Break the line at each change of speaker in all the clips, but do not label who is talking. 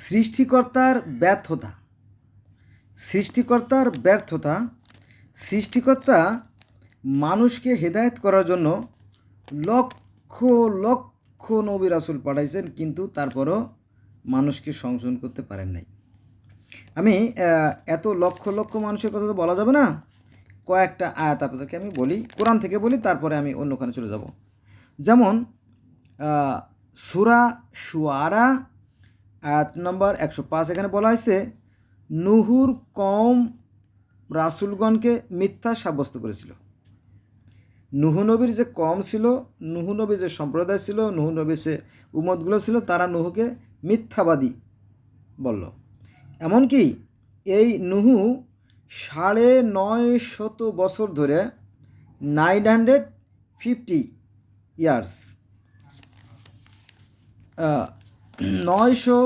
সৃষ্টিকর্তার ব্যর্থতা। সৃষ্টিকর্তার ব্যর্থতা, সৃষ্টিকর্তা মানুষকে হেদায়েত করার জন্য লক্ষ লক্ষ নবী রাসুল পাঠাইছেন, কিন্তু তারপরও মানুষকে সংশোধন করতে পারেন নাই। আমি এত লক্ষ লক্ষ মানুষের কথা তো বলা যাবে না। কয়েকটা আয়াত আপনাদেরকে আমি বলি, কোরআন থেকে বলি, তারপরে আমি অন্যখানে চলে যাব। যেমন সুরা সুয়ারা আয়াত নম্বর একশো পাঁচ, এখানে বলা হয়েছে, নুহুর কম রাসুলগণকে মিথ্যা সাব্যস্ত করেছিল। নুহু নবীর যে কম ছিল, নুহু নবীর যে সম্প্রদায় ছিল, নুহু নবীর যে উমতগুলো ছিল, তারা নুহুকে মিথ্যাবাদী বলল। এমনকি এই নুহু সাড়ে নয় শত বছর ধরে নাইন হান্ড্রেড ফিফটি ইয়ার্স নয়শো,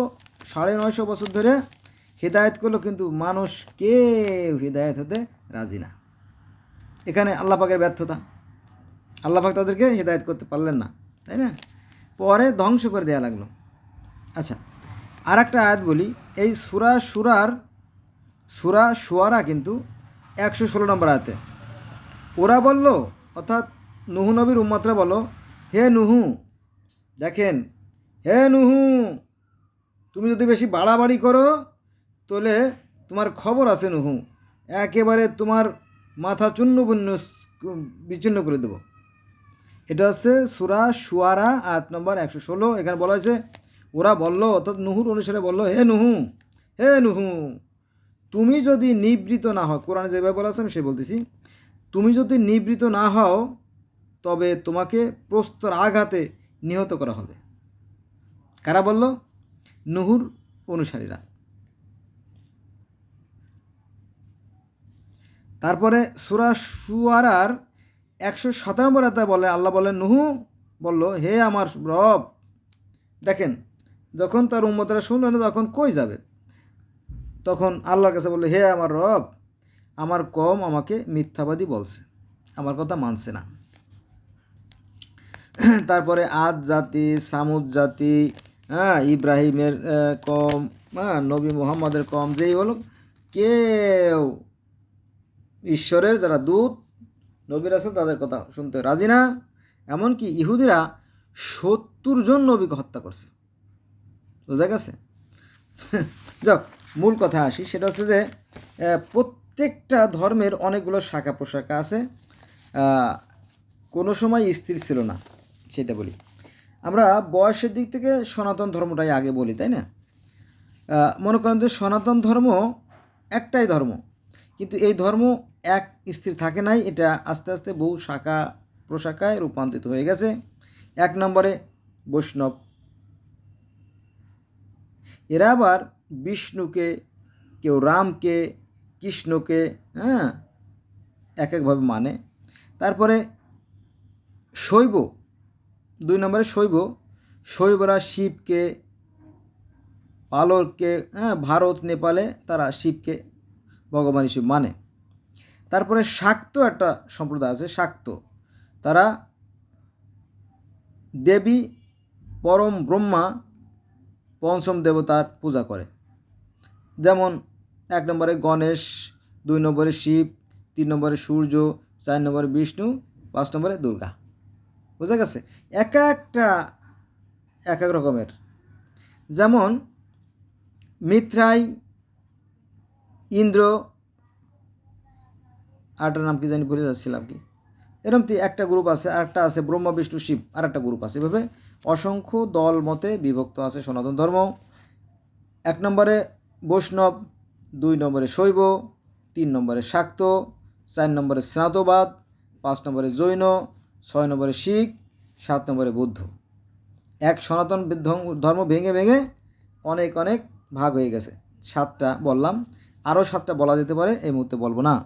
সাড়ে নয়শো বছর ধরে হৃদায়ত করল, কিন্তু মানুষ কেউ হৃদায়ত হতে রাজি না। এখানে আল্লাহ পাকের ব্যর্থতা। আল্লাহ পাক তাদেরকে হৃদায়ত করতে পারলেন না, তাই না? পরে ধ্বংস করে দেওয়া লাগল। আচ্ছা আর একটা আয়াত বলি। এই সুরা সুরার, সুরা সুয়ারা কিন্তু একশো ষোলো নম্বর আয়াতে। ওরা বলল, অর্থাৎ নুহু নবীর উম্মতরা বলো হে নুহু, দেখেন হে নুহু, তুমি যদি বেশি বাড়াবাড়ি করো, তাহলে তোমার খবর আছে নুহু। একেবারে তোমার মাথা চূন্য বন্য বিচ্ছিন্ন করে দেবো। এটা হচ্ছে সুরা সুয়ারা আয়াত নম্বর একশো ষোলো। এখানে বলা হয়েছে, ওরা বলল, অর্থাৎ নুহুর অনুসারে বলল, হে নুহু হে নুহু, তুমি যদি নিবৃত না হও, কোরআনে যেভাবে বলা আছে আমি সে বলতেছি, তুমি যদি নিবৃত না হও, তবে তোমাকে প্রস্তর আঘাতে নিহত করা হবে। কারা বলল? নুহুর অনুসারীরা। তারপরে সুরা সুয়ারার একশো সাত নম্বর আয়াতে বলে, আল্লাহ বলে, নুহু বলল, হে আমার রব, দেখেন, যখন তার উম্মতরা শুনলো না, তখন কই যাবে? তখন আল্লাহর কাছে বলল, হে আমার রব, আমার কম আমাকে মিথ্যাবাদী বলছে, আমার কথা মানছে না। তারপরে আদ জাতি, সামুদ জাতি হ্যাঁ ইব্রাহিমের কম হ্যাঁ নবী মোহাম্মদের কম, যেই হলো কেউ ঈশ্বরের যারা দূত, নবীর আছে তাদের কথা শুনতে রাজি না। এমনকি ইহুদিরা সত্তর জন নবীকে হত্যা করছে। বোঝা গেছে? যাক, মূল কথা আসি, সেটা হচ্ছে যে প্রত্যেকটা ধর্মের অনেকগুলো শাখা প্রশাখা আছে কোনো সময় স্থির ছিল না, সেটা বলি। আমরা বয়সের দিক থেকে সনাতন ধর্মটাই আগে বলি, তাই না? মনে করেন যে সনাতন ধর্ম একটাই ধর্ম, কিন্তু এই ধর্ম এক স্থির থাকে নাই, এটা আস্তে আস্তে বহু শাখা প্রশাখায় রূপান্তরিত হয়ে গেছে। এক নম্বরে বৈষ্ণব। এরা আবার বিষ্ণুকে, কেউ রামকে, কৃষ্ণকে হ্যাঁ এক একভাবে মানে। তারপরে শৈব। দুই নম্বরে শৈব। শৈবরা শিবকে পালরকে হ্যাঁ ভারত, নেপালে তারা শিবকে ভগবান হিসেবে মানে। তারপরে শাক্ত একটা সম্প্রদায় আছে, শাক্ত। তারা দেবী, পরম ব্রহ্মা, পঞ্চম দেবতার পূজা করে। যেমন এক নম্বরে গণেশ, দুই নম্বরে শিব, তিন নম্বরে সূর্য, চার নম্বরে বিষ্ণু, পাঁচ নম্বরে দুর্গা। বোঝা গেছে? এক একটা, এক এক রকমের। যেমন মিত্রাই, ইন্দ্র আরটার নাম কি জানি ভুলে যাচ্ছিলাম কি? এরকম একটা গ্রুপ আছে আরেকটা আছে ব্রহ্মা, বিষ্ণু, শিব, আর একটা গ্রুপ আছে। এভাবে অসংখ্য দল মতে বিভক্ত আছে সনাতন ধর্ম। এক নম্বরে বৈষ্ণব, দুই নম্বরে শৈব, তিন নম্বরে শাক্ত, চার নম্বরে স্নাতবাদ, পাঁচ নম্বরে জৈন ছয় নম্বরে শিখ, সাত নম্বরে বৌদ্ধ। এক সনাতন ধর্ম- ভেঙে ভেঙে অনেক অনেক ভাগ হয়ে গেছে। সাতটা বললাম, আরও সাতটা বলা যেতে পারে, এই মুহূর্তে বলব না।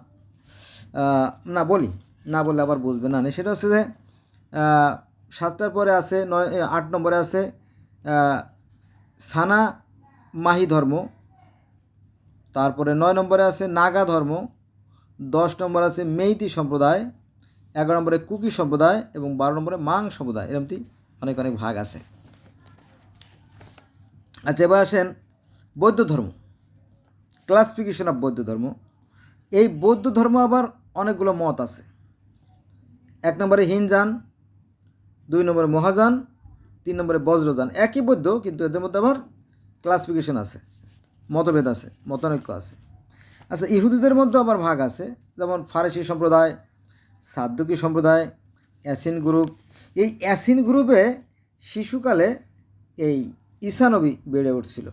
না বলি, না বললে আবার বুঝবে না। সেটা হচ্ছে যে সাতটার পরে আছে, নয় আট নম্বরে আছে সানা মাহি ধর্ম। তারপরে নয় নম্বরে আছে নাগা ধর্ম। দশ নম্বর আছে মেইতি সম্প্রদায়। এগারো নম্বরে কুকি সম্প্রদায় এবং বারো নম্বরে মাং সম্প্রদায় এরমটি অনেক অনেক ভাগ আছে। আচ্ছা এবার আসেন বৌদ্ধ ধর্ম ক্লাসিফিকেশন অফ বৌদ্ধ ধর্ম। এই বৌদ্ধ ধর্ম আবার অনেকগুলো মত আছে। এক নম্বরে হিনজান দুই নম্বরে মহাযান, তিন নম্বরে বজ্রযান। একই বৌদ্ধ, কিন্তু এদের মধ্যে আবার ক্লাসিফিকেশন আছে, মতভেদ আছে, মতানৈক্য আছে। আচ্ছা ইহুদিদের মধ্যে আবার ভাগ আছে, যেমন ফারেসি সম্প্রদায় সাদ্দুকি সম্প্রদায়, অ্যাসিন গ্রুপ। এই অ্যাসিন গ্রুপে শিশুকালে এই ঈশানবী বেড়ে উঠছিল।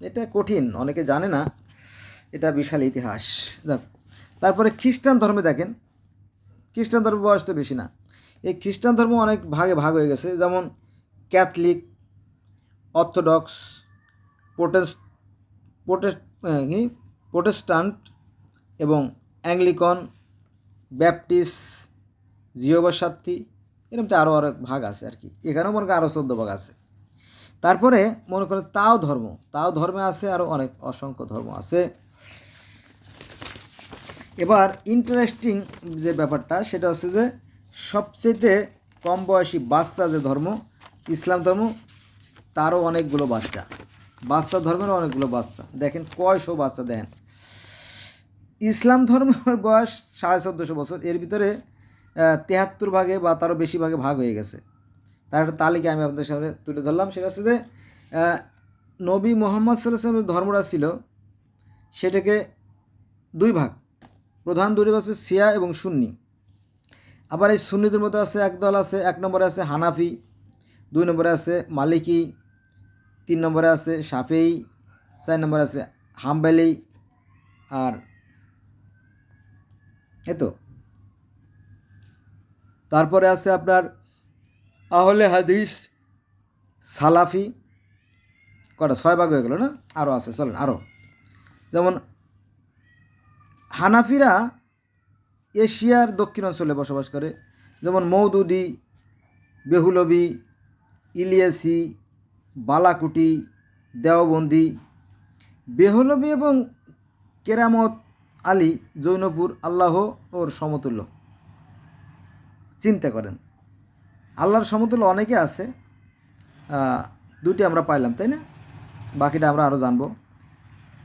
এটা কঠিন, অনেকে জানে না। এটা বিশাল ইতিহাস। যাক, তারপরে খ্রিস্টান ধর্মে দেখেন। খ্রিস্টান ধর্ম বয়স তো বেশি না। এই খ্রিস্টান ধর্ম অনেক ভাগে ভাগ হয়ে গেছে। যেমন Catholic, Orthodox, protest protest Protestant এবং অ্যাংলিকন ব্যাপটিস্ট জিওবা সাথী এরকম তো আরও অনেক ভাগ আছে আর কি। এখানেও মনে করেন আরও চোদ্দ ভাগ আছে। তারপরে মনে করেন তাও ধর্ম, তাও ধর্মে আছে আরও অনেক অসংখ্য ধর্ম আছে। এবার ইন্টারেস্টিং যে ব্যাপারটা, সেটা হচ্ছে যে সবচেয়ে কম বয়সী বাচ্চা যে ধর্ম, ইসলাম ধর্ম, তারও অনেকগুলো বাচ্চা। বাচ্চা ধর্মেরও অনেকগুলো বাচ্চা। দেখেন কয়শো বাচ্চা দেখেন। ইসলাম ধর্মের বয়স সাড়ে চোদ্দোশো বছর। এর ভিতরে তেহাত্তর ভাগে বা তারও বেশি ভাগে ভাগ হয়ে গেছে। তার একটা তালিকা আমি আপনাদের সামনে তুলে ধরলাম। সেটা হচ্ছে যে নবী মোহাম্মদ সাল্লামের ধর্মটা ছিল সেটাকে দুই ভাগ। প্রধান দুটি হচ্ছে সিয়া এবং সুন্নি। আবার এই সুন্নিদের মধ্যে আছে এক দল আছে, এক নম্বরে আছে হানাফি, দুই নম্বরে আছে মালিকি, তিন নম্বরে আছে সাফেই চার নম্বরে আছে হাম্বেলি আর এই তো তারপরে আছে আপনার আহলে হাদিস সালাফি, কটা? ছয় ভাগ হয়ে গেল না? আরও আছে, চলেন আরও যেমন হানাফিরা এশিয়ার দক্ষিণ অঞ্চলে বসবাস করে। যেমন মৌদুদি বেহুলবি ইলিয়াসি, বালাকুটি, দেওবন্দি। বেহুলবি এবং কেরামত আলী জৈনপুর আল্লাহ ওর সমতুল্য। চিন্তা করেন, আল্লাহর সমতুল্য অনেকে আছে দুটি আমরা পাইলাম, তাই না? বাকিটা আমরা আরও জানব।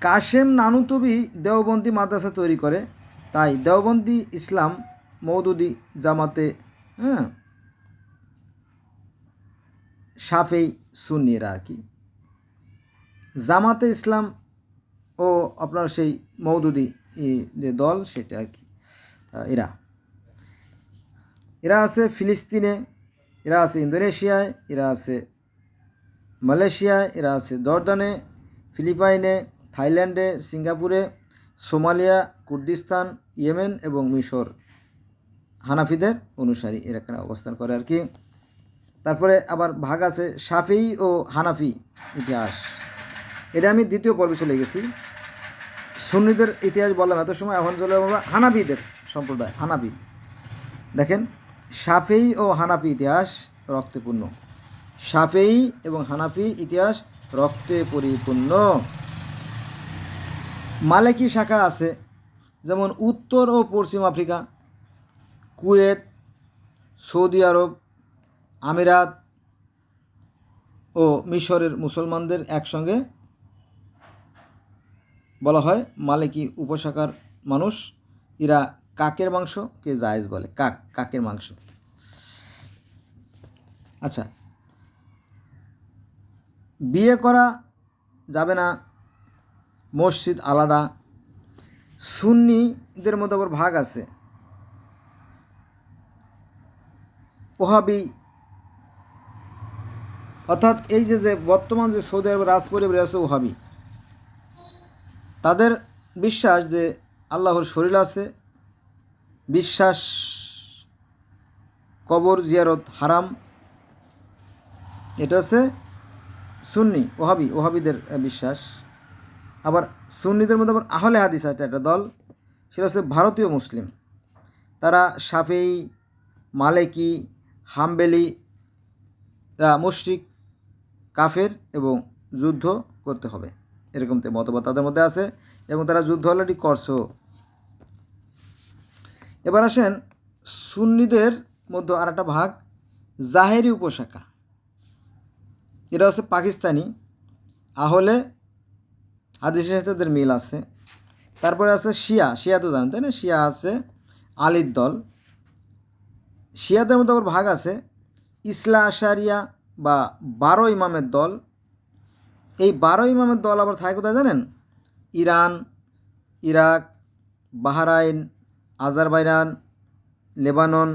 কাশেম নানুতবি দেওবন্দি মাদ্রাসা তৈরি করে, তাই দেওবন্দি ইসলাম মৌদুদি জামাতে হ্যাঁ সাফেই সুন্নিরা আর কি। জামাতে ইসলাম ও আপনার সেই মৌদুদি যে দল, সেটা আর কি। এরা। এরা আছে ফিলিস্তিনে, এরা আছে ইন্দোনেশিয়ায়, এরা আছে মালয়েশিয়ায়, এরা আছে জর্দানে, ফিলিপাইনে, থাইল্যান্ডে, সিঙ্গাপুরে, সোমালিয়া, কুর্দিস্তান, ইয়েমেন এবং মিশর। হানাফিদের অনুসারী এরা এখানে অবস্থান করে আর কি। তারপরে আবার ভাগ আছে সাফি ও হানাফি ইতিহাস। এটা আমি দ্বিতীয় পর্বে চলে গেছি। সুন্নিদের ইতিহাস বললাম, এত সময় এখন চলে আমরা হানাফিদের সম্প্রদায় হানাবি দেখেন সাফেই ও হানাফি ইতিহাস রক্তপূর্ণ। সাফেই এবং হানাফি ইতিহাস রক্তে পরিপূর্ণ মালেকি শাখা আছে, যেমন উত্তর ও পশ্চিম আফ্রিকা, কুয়েত, সৌদি আরব, আমিরাত ও মিশরের মুসলমানদের একসঙ্গে বলা হয়, মালিকি উপশাখার মানুষ এরা কাকের মাংস কে জায়েজ বলে, কাক, কাকের মাংস। আচ্ছা বিয়ে করা যাবে না, মসজিদ আলাদা, সুন্নিদের মধ্যে আবার ভাগ আছে। ওহাবি, অর্থাৎ এই যে যে বর্তমান যে সৌদি আরবের রাজ পরিবার আছে ওহাবি তাদের বিশ্বাস যে আল্লাহর শরীর আছে, বিশ্বাস, কবর জিয়ারত হারাম, এটা হচ্ছে সুন্নি, ওহাবি, ওহাবিদের বিশ্বাস। আবার সুন্নিদের মধ্যে আবার আহলে হাদিস আছে একটা দল, সেটা হচ্ছে ভারতীয় মুসলিম। তারা সাফেই, মালেকি, হাম্বেলি, রা, মুশরিক, কাফের এবং যুদ্ধ করতে হবে। এরকম মতবাদ তাদের মধ্যে আছে এবং তারা যুদ্ধ অলরেডি করছ। এবার আসেন সুন্নিদের মধ্যে আর একটা ভাগ জাহেরি উপশাখা। এটা হচ্ছে পাকিস্তানি। আহলে হাদিসের তাদের মিল আছে। তারপরে আছে শিয়া শিয়া তো জানেন, তাই না? শিয়া আছে আলীর দল। শিয়াদের মধ্যে আবার ভাগ আছে ইসলা আশারিয়া বা বারো ইমামের দল। এই বারো ইমামের দল আবার থাকে কোথায় জানেন? Iran, Iraq, Bahrain Azerbaijan Lebanon,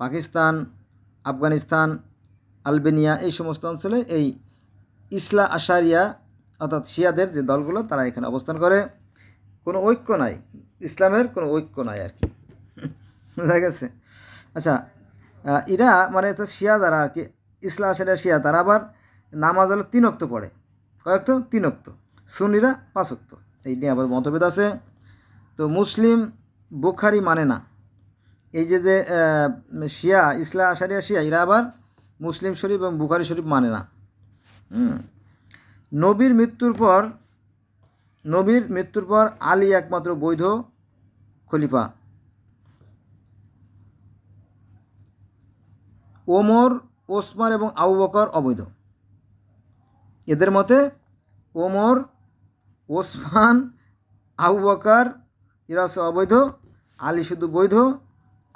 Pakistan, Afghanistan, Albania এই সমস্ত অঞ্চলে এই ইসলা আশারিয়া অর্থাৎ শিয়াদের যে দলগুলো, তারা এখানে অবস্থান করে। কোনো ঐক্য নাই। ইসলামের কোনো ঐক্য নাই আর কি। বুঝা গেছে? আচ্ছা এরা মানে শিয়া যারা আর কি, ইসলা আশারিয়া শিয়া, তারা আবার নামাজ হলো তিন অক্ত পড়ে। কয়েক তো তিন অক্ত। সুন্নিরা পাঁচ অক্ত। এই নিয়ে আবার মতভেদ আছে। তো মুসলিম বুখারি মানে না। এই যে যে শিয়া ইসলা আশারিয়া, শিয়া, এরা আবার মুসলিম শরীফ এবং বুখারি শরীফ মানে না। নবীর মৃত্যুর পর, নবীর মৃত্যুর পর আলী একমাত্র বৈধ খলিফা। ওমর, ওসমান এবং আবু বকর অবৈধ। এদের মতে ওমর, ওসমান, আবু বকর, এরা হচ্ছে অবৈধ, আলী শুধু বৈধ,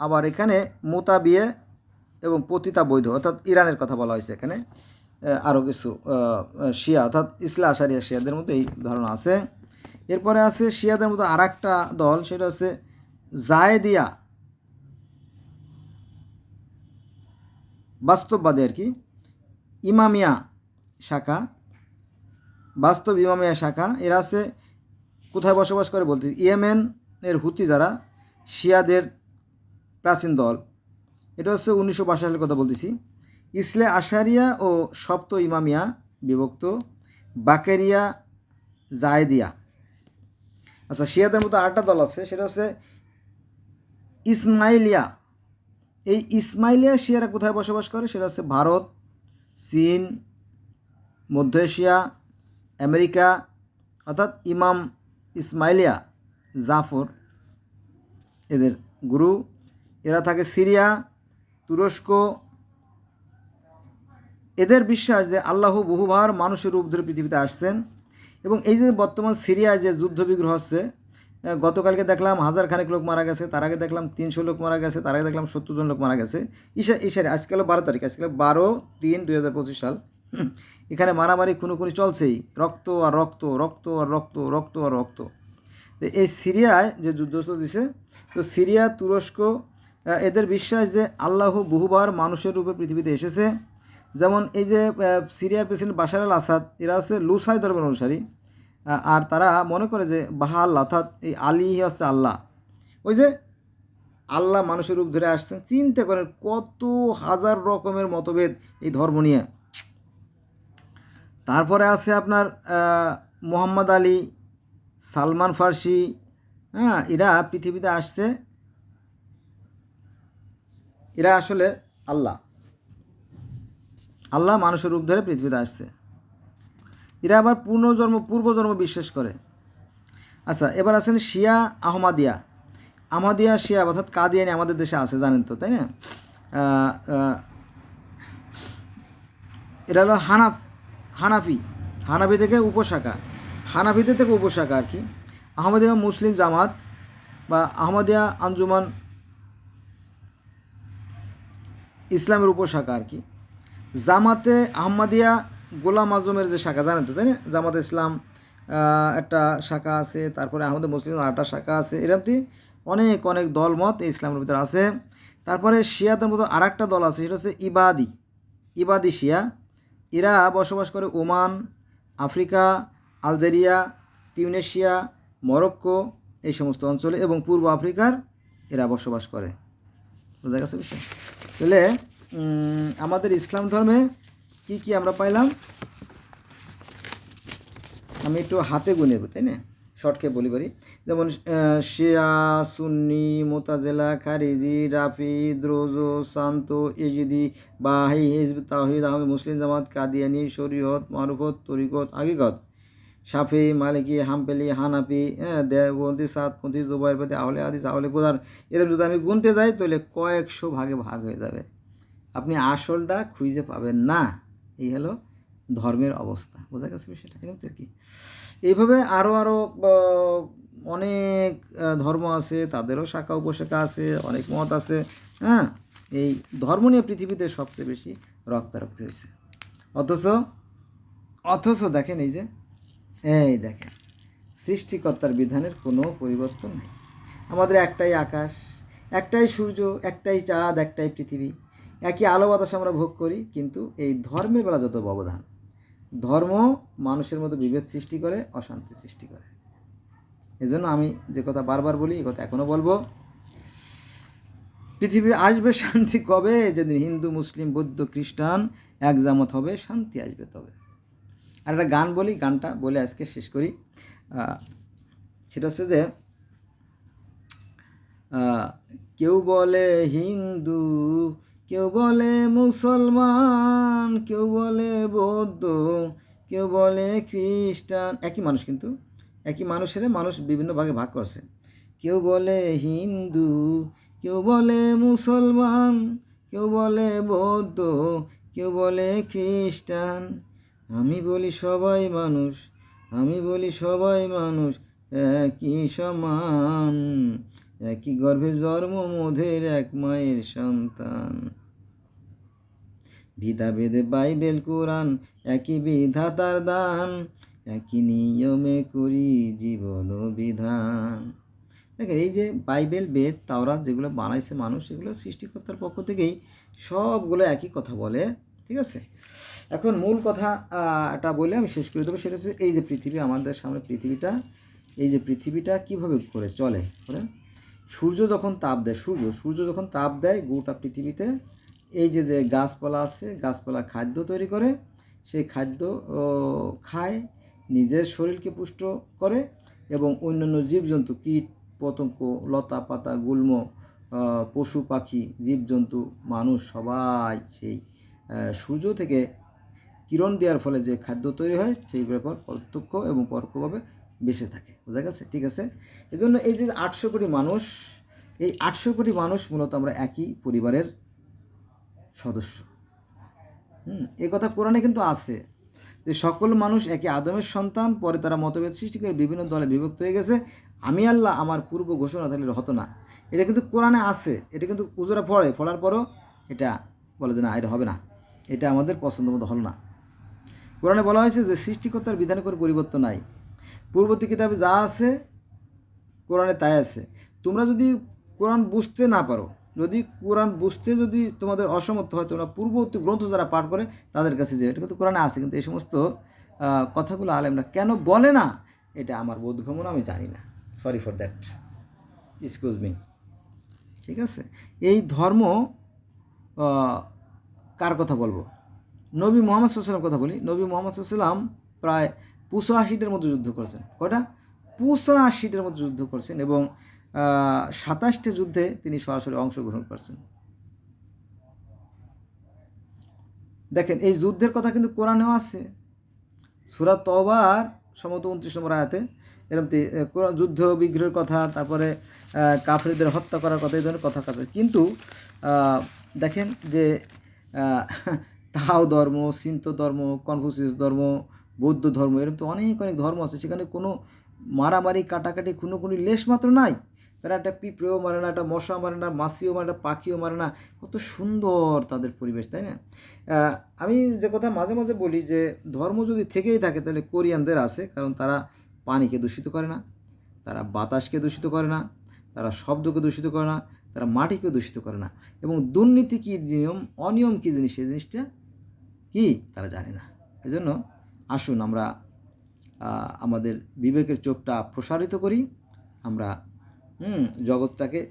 আবার এখানে মোতা বিয়ে এবং পতিতা বৈধ, অর্থাৎ ইরানের কথা বলা হয়েছে এখানে আরও কিছু শিয়া, অর্থাৎ ইসলা আশারিয়া শিয়াদের মধ্যে এই ধারণা আছে। এরপরে আছে শিয়াদের মতো আর দল, সেটা হচ্ছে জায়েদিয়া। বাস্তববাদী আর কি। ইমামিয়া শাখা। বাস্তব ইমামিয়া শাখা, এরা আছে কোথায় বসবাস করে বলতে, ইয়েমেন এর হুতি যারা, শিয়াদের প্রাচীন দল। এটা হচ্ছে উনিশশো বাষট্টি সালের কথা বলতেছি। ইসলে আশারিয়া ও সপ্ত ইমামিয়া বিভক্ত, বাকেরিয়া, জায়দিয়া। আচ্ছা শিয়াদের মতো আরেকটা দল আছে, সেটা হচ্ছে ইসমাইলিয়া। এই ইসমাইলিয়া শিয়ারা কোথায় বসবাস করে? সেটা হচ্ছে ভারত, চীন, মধ্য এশিয়া আমেরিকা, অর্থাৎ ইমাম ইসমাইলিয়া জাফর, এদের গুরু। এরা থাকে সিরিয়া, তুরস্ক। এদের বিশ্বাস যে আল্লাহ বহুবার মানুষের রূপ ধরে পৃথিবীতে আসছেন। এবং এই যে বর্তমান সিরিয়ায় যে যুদ্ধবিগ্রহ হচ্ছে গতকালকে দেখলাম হাজার খানেক লোক মারা গেছে, তার আগে দেখলাম তিনশো লোক মারা গেছে, তার আগে দেখলাম সত্তর জন লোক মারা গেছে। ইসা ইসারে আজকাল বারো তারিখ আজকাল বারো তিন দুই হাজার পঁচিশ সাল। এখানে মারামারি খুনোখুনি চলছেই। রক্ত আর রক্ত রক্ত আর রক্ত রক্ত আর রক্ত। তো এই সিরিয়ায় যে যুদ্ধ চলছে তো সিরিয়া, তুরস্ক এদের বিশ্বাস যে আল্লাহ বহুবার মানুষের রূপে পৃথিবীতে এসেছে। যেমন এই যে সিরিয়ার প্রেসিডেন্ট বাশার আল আসাদ, এরা হচ্ছে লুসাই ধর্মের অনুসারী। আর তারা মনে করে যে বাহাল, অর্থাৎ এই আলী হচ্ছে আল্লাহ। ওই যে আল্লাহ মানুষের রূপ ধরে আসছেন চিন্তা করেন কত হাজার রকমের মতভেদ এই ধর্ম নিয়ে। তারপরে আছে আপনার মোহাম্মদ আলী, সালমান ফার্সি হ্যাঁ এরা পৃথিবীতে আসছে। এরা আসলে আল্লাহ। আল্লাহ মানুষের রূপ ধরে পৃথিবীতে আসছে। এরা আবার পুনর্জন্ম পূর্বজন্ম বিশ্বাস করে। আচ্ছা এবার আছেন শিয়া আহমাদিয়া। আহমাদিয়া শিয়া অর্থাৎ কাদিয়ানি আমাদের দেশে আছে, জানেন তো, তাই না? এরা হলো হানাফ। হানাফি হানাফি থেকে উপশাখা। হানাফিতে থেকে উপশাখা আর কি। আহমদিয়া মুসলিম জামাত বা আহমদিয়া আঞ্জুমান ইসলামের উপশাখা আর কি। জামাতে আহমদিয়া গোলাম আজমের যে শাখা, জানেন তো, তাই না? জামাতে ইসলাম একটা শাখা আছে, তারপরে আহমদ মুসলিম আরেকটা শাখা আছে এরকমটি অনেক অনেক দলমত ইসলামের ভিতরে আছে। তারপরে শিয়াদের মতো আর একটা দল আছে, সেটা হচ্ছে ইবাদি। ইবাদি শিয়া। এরা বসবাস করে Oman, Africa, Algeria Tunisia Morocco, এই সমস্ত অঞ্চলে এবং পূর্ব আফ্রিকার এরা বসবাস করে। বোঝা গেছে বিষয়? তাহলে আমাদের ইসলাম ধর্মে কি কি আমরা পাইলাম? আমি একটু হাতে গুনে তাই না? শর্টকে বলি পারি। যেমন শিয়া, সুন্নি, মোতাজেলা, খারিজি, রাফি, দ্রোজো, শান্ত, ইজিদি, বাহি, হিজব তাহিদ আহমেদ, মুসলিম জামাত, কাদিয়ানি, শরীয়ত, মারুফত, তরিকত আগিকত সাফি মালিকি, হাম্পেলি, হানাফি হ্যাঁ দেবন্দি সাতপন্থী জুবাইরপতি আহলে আদিস আহলে কোদার এরকম যদি আমি গুনতে যাই, তাহলে কয়েকশো ভাগে ভাগ হয়ে যাবে। আপনি আসলটা খুঁজে পাবেন না। এই হলো ধর্মের অবস্থা। বোঝা গেছে বিষয়টা? এরকম তো কি। এইভাবে আরও আরও অনেক ধর্ম আছে, তাদেরও শাখা উপশাখা আছে, অনেক মত আছে হ্যাঁ? এই ধর্ম নিয়ে পৃথিবীতে সবচেয়ে বেশি রক্তারক্তি হয়েছে। অথচ অথচ দেখেন এই যে, এই দেখেন, সৃষ্টিকর্তার বিধানের কোনো পরিবর্তন নেই। আমাদের একটাই আকাশ, একটাই সূর্য, একটাই চাঁদ, একটাই পৃথিবী। একই আলো বাতাস আমরা ভোগ করি, কিন্তু এই ধর্মের বেলা যত ব্যবধান ধর্ম মানুষের মধ্যে বিভেদ সৃষ্টি করে, অশান্তি সৃষ্টি করে। এজন্য আমি যে কথা বারবার বলি এই কথা এখনও বলব। পৃথিবী আসবে শান্তি কবে? যেদিন হিন্দু, মুসলিম, বৌদ্ধ, খ্রিস্টান একজামত হবে, শান্তি আসবে তবে। আর একটা গান বলি, গানটা বলে আজকে শেষ করি। সেটা হচ্ছে যে কেউ বলে হিন্দু কেউ বলে মুসলমান, কেউ বলে বৌদ্ধ, কেউ বলে খ্রিস্টান, একই মানুষ কিন্তু, একই মানুষের মানুষ বিভিন্ন ভাগে ভাগ করছে। কেউ বলে হিন্দু, কেউ বলে মুসলমান, কেউ বলে বৌদ্ধ, কেউ বলে খ্রিস্টান। আমি বলি সবাই মানুষ, আমি বলি সবাই মানুষ, একই সমান। একই গর্ভে জন্ম মোধের এক মায়ের সন্তান। বিধা বেদে বাইবেল, কোরআন, একই বিধাতার দান, একই নিয়মে করি জীবন বিধান। দেখেন, এই যে বাইবেল, বেদ, তাওরাত যেগুলো বানাইছে মানুষ সেগুলো সৃষ্টিকর্তার পক্ষ থেকেই সবগুলো একই কথা বলে, ঠিক আছে? এখন মূল কথা এটা বলে আমি শেষ করে দেবো, সেটা হচ্ছে এই যে পৃথিবী, আমাদের সামনে পৃথিবীটা, এই যে পৃথিবীটা কীভাবে করে চলে সূর্য যখন তাপ দেয়, সূর্য সূর্য যখন তাপ দেয়, গোটা পৃথিবীতে এই যে যে গাছপালা আছে, গাছপালা খাদ্য তৈরি করে, সেই খাদ্য খায়, নিজের শরীরকে পুষ্ট করে এবং অন্যান্য জীবজন্তু, কীট, পতঙ্গ, লতা পাতা, গুল্ম পশু পাখি, জীবজন্তু, মানুষ সবাই সেই সূর্য থেকে কিরণ দেওয়ার ফলে যে খাদ্য তৈরি হয়, সেইগুলোর পর প্রত্যক্ষ এবং পরোক্ষভাবে বেঁচে থাকে, বোঝা গেছে? ঠিক আছে? এজন্য এই যে আটশো কোটি মানুষ, এই আটশো কোটি মানুষ মূলত আমরা একই পরিবারের সদস্য। হুম, এ কথা কোরআনে কিন্তু আছে যে সকল মানুষ একই আদমের সন্তান, পরে তারা মতভেদ সৃষ্টি করে বিভিন্ন দলে বিভক্ত হয়ে গেছে। আমি আল্লাহ আমার পূর্ব ঘোষণা থাকলে হতো না। এটা কিন্তু কোরআনে আছে, এটা কিন্তু উজোরা পড়ে, পড়ার পরও এটা বলে যে না, এটা হবে না। এটা আমাদের পছন্দ মতো হলো না। কোরআনে বলা হয়েছে যে সৃষ্টিকর্তার বিধানে করে পরিবর্তন নাই। পূর্ববর্তী কিতাবে যা আছে, কোরআনে তাই আছে। তোমরা যদি কোরআন বুঝতে না পারো, যদি কোরআন বুঝতে যদি তোমাদের অসমর্থ হয়, তোমরা পূর্ববর্তী গ্রন্থ যারা পাঠ করে, তাদের কাছে যে এটা কিন্তু কোরআনে আছে, কিন্তু এই সমস্ত কথাগুলো আলেমরা কেন বলে না? এটা আমার বোধগমন আমি জানি না। Sorry for that excuse me ঠিক আছে? এই ধর্ম কার কথা বলব? নবী মোহাম্মদ সাল্লাম কথা বলি। নবী মোহাম্মদ সাল্লাম প্রায় পুষো আশিটার মতো যুদ্ধ করেছেন। কটা আশিটার মতো যুদ্ধ করছেন এবং সাতাশটি যুদ্ধে তিনি সরাসরি অংশগ্রহণ করছেন। দেখেন, এই যুদ্ধের কথা কিন্তু কোরআনেও আছে। সুরাত তবার সম্ভবত উনত্রিশ নম্বর আয়াতে, এরকম যুদ্ধ, বিগ্রহের কথা, তারপরে কাফেরদের হত্যা করার কথা, এই ধরনের কথা কাছে কিন্তু দেখেন যে তাও ধর্ম, সিন্ত ধর্ম, কনফুসিয়াস ধর্ম বৌদ্ধ ধর্ম, এরকম তো অনেক অনেক ধর্ম আছে, সেখানে কোনো মারামারি, কাটাকাটি কোনো কোনো লেশ মাত্র নাই। তারা একটা পিঁপড়েও মারে না, একটা মশা মারে না, মাছিও মারে না পাখিও মারে না, কত সুন্দর তাদের পরিবেশ, তাই না? আমি যে কথা মাঝে মাঝে বলি যে, ধর্ম যদি থেকেই থাকে, তাহলে কোরিয়ানদের আছে, কারণ তারা পানিকে দূষিত করে না, তারা বাতাসকে দূষিত করে না, তারা শব্দকে দূষিত করে না, তারা মাটিকে দূষিত করে না। এবং দুর্নীতি কী নিয়ম, অনিয়ম কী জিনিস সেই জিনিসটা কী? তারা জানে না। এজন্য আসুন আমরা আমাদের বিবেকের চোখটা প্রসারিত করি। আমরা, হুম, জগৎটাকে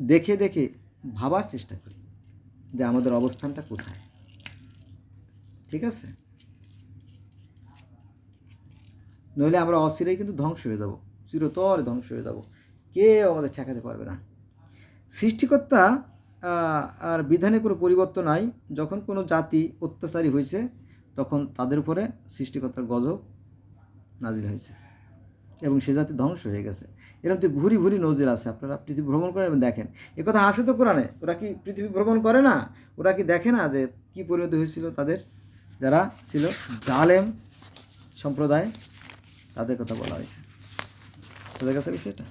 দেখে দেখে ভাবার চেষ্টা করি যে আমাদের অবস্থানটা কোথায়। ঠিক আছে? নইলে আমরা অস্থিরেই কিন্তু ধ্বংস হয়ে যাব, চিরতরে ধ্বংস হয়ে যাব। কেউ আমাদের ঠেকাতে পারবে না। সৃষ্টিকর্তা আর বিধানে কোনো পরিবর্তন নাই। যখন কোনো জাতি অত্যাচারী হয়েছে তখন তাদের উপরে সৃষ্টিকর্তার গজব নাজিল হয়েছে এবং সে জাতি ধ্বংস হয়ে গেছে। এরকম যে ভুরি ভুরি নজির আছে, আপনারা পৃথিবী ভ্রমণ করেন এবং দেখেন। এ কথা আছে তো কোরআনে, ওরা কি পৃথিবী ভ্রমণ করে না? ওরা কি দেখে না যে কি পরিণত হয়েছিল তাদের? যারা ছিল জালেম সম্প্রদায়, তাদের কথা বলা হয়েছে। তাদের কাছে বিষয়টা?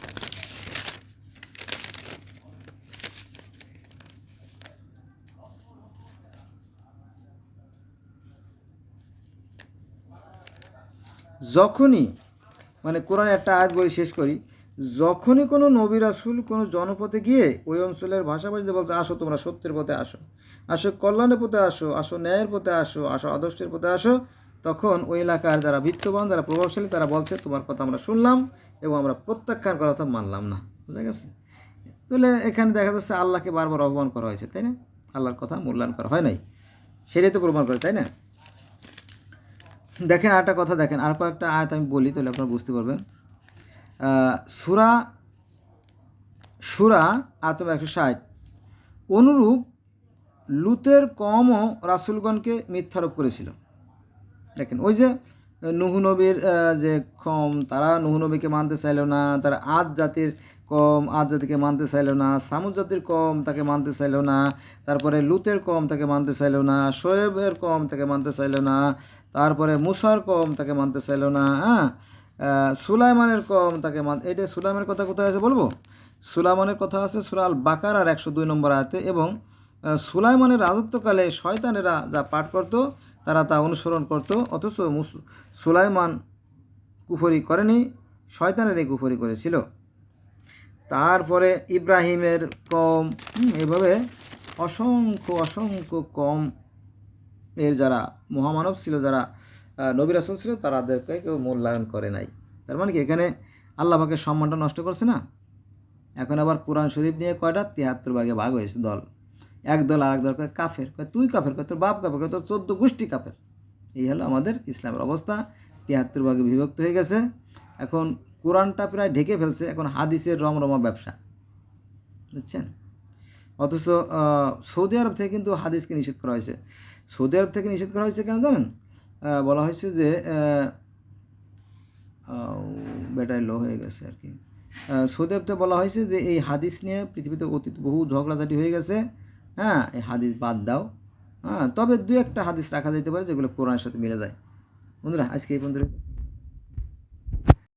যখনই মানে কোরআন একটা আয়াত বলে শেষ করি, যখনই কোনো নবী রাসুল, কোনো জনপথে গিয়ে ওই অঞ্চলের ভাষাভাষীতে বলছে, আসো তোমরা সত্যের পথে আসো। আসো কল্যাণের পথে আসো আসো ন্যায়ের পথে আসো আসো আদর্শের পথে আসো। তখন ওই এলাকার যারা বিত্তবান, যারা প্রভাবশালী, তারা বলছে, তোমার কথা আমরা শুনলাম এবং আমরা প্রত্যাখ্যান করার কথা মানলাম না। বুঝা গেছে? তাহলে এখানে দেখা যাচ্ছে আল্লাহকে বারবার অপমান করা হয়েছে, তাই না? আল্লাহর কথা মূল্যায়ন করা হয় নাই। সেটাই তো প্রমাণ করে, তাই না? দেখেন আরেকটা কথা দেখেন, আর কয়েকটা আয়াত আমি বলি, তাহলে আপনারা বুঝতে পারবেন। সুরা সুরা আতম একশো ষাট। অনুরূপ লুতের কমও রাসুলগণকে মিথ্যারোপ করেছিল। দেখেন, ওই যে নুহু নবীর যে কম, তারা নুহু নবীকে মানতে চাইলো না, তারা আদ জাতির কম আদ জাতিকে মানতে চাইলো না, সামুদ জাতির কম, তাকে মানতে চাইলো না, তারপরে লুতের কম, তাকে মানতে চাইলো না, শোয়েবের কম, তাকে মানতে চাইলো না, তারপরে মুসার কম, তাকে মানতে চাইলো না হ্যাঁ? সুলাইমানের কম, তাকে মান এটা সুলাইমানের কথা কোথায় আছে বলব? সুলাইমানের কথা আছে সুরাল বাকার আর একশো দুই নম্বর আয়তে, এবং সুলাইমানের রাজত্বকালে শয়তানেরা যা পাঠ করত, তারা তা অনুসরণ করত, অথচ সুলাইমান কুফরি করেনি শয়তানের এই কুফরি করেছিল। তারপরে ইব্রাহিমের কম এভাবে অসংখ্য অসংখ্য কম এর যারা মহামানব ছিল যারা আহ, নবী রাসুল ছিল তাদেরকে কেউ মূল্যায়ন করে নাই। তার মানে কি এখানে আল্লাহ পাকের সম্মানটা নষ্ট করছে না? এখন আবার কোরআন শরীফ নিয়ে কয়টা? তিয়াত্তর ভাগে ভাগ হয়েছে দল। এক দল আর এক দল কাফের কয় তুই কাফের কয় তোর বাপ কাফের কয় তোর চোদ্দ গোষ্ঠী কাফের। এই হলো আমাদের ইসলামের অবস্থা। তিয়াত্তর ভাগে বিভক্ত হয়ে গেছে। এখন কোরআনটা প্রায় ঢেকে ফেলছে, এখন হাদিসের রমরমা ব্যবসা। বুঝছেন? অথচ সৌদি আরব থেকে কিন্তু হাদিসকে নিষেধ করা হয়েছে। সৌদি আরব থেকে নিষেধ করা হয়েছে কেন জানেন? বলা হয়েছে যে ব্যাটারি লো হয়ে গেছে আর কি। সৌদি আরবতে বলা হয়েছে যে, এই হাদিস নিয়ে পৃথিবীতে অতীত বহু ঝগড়াঝাটি হয়ে গেছে। হ্যাঁ এই হাদিস বাদ দাও। হ্যাঁ তবে দু একটা হাদিস রাখা যেতে পারে যেগুলো কোরআনের সাথে মিলে যায়। বন্ধুরা, আজকে এই পর্যন্ত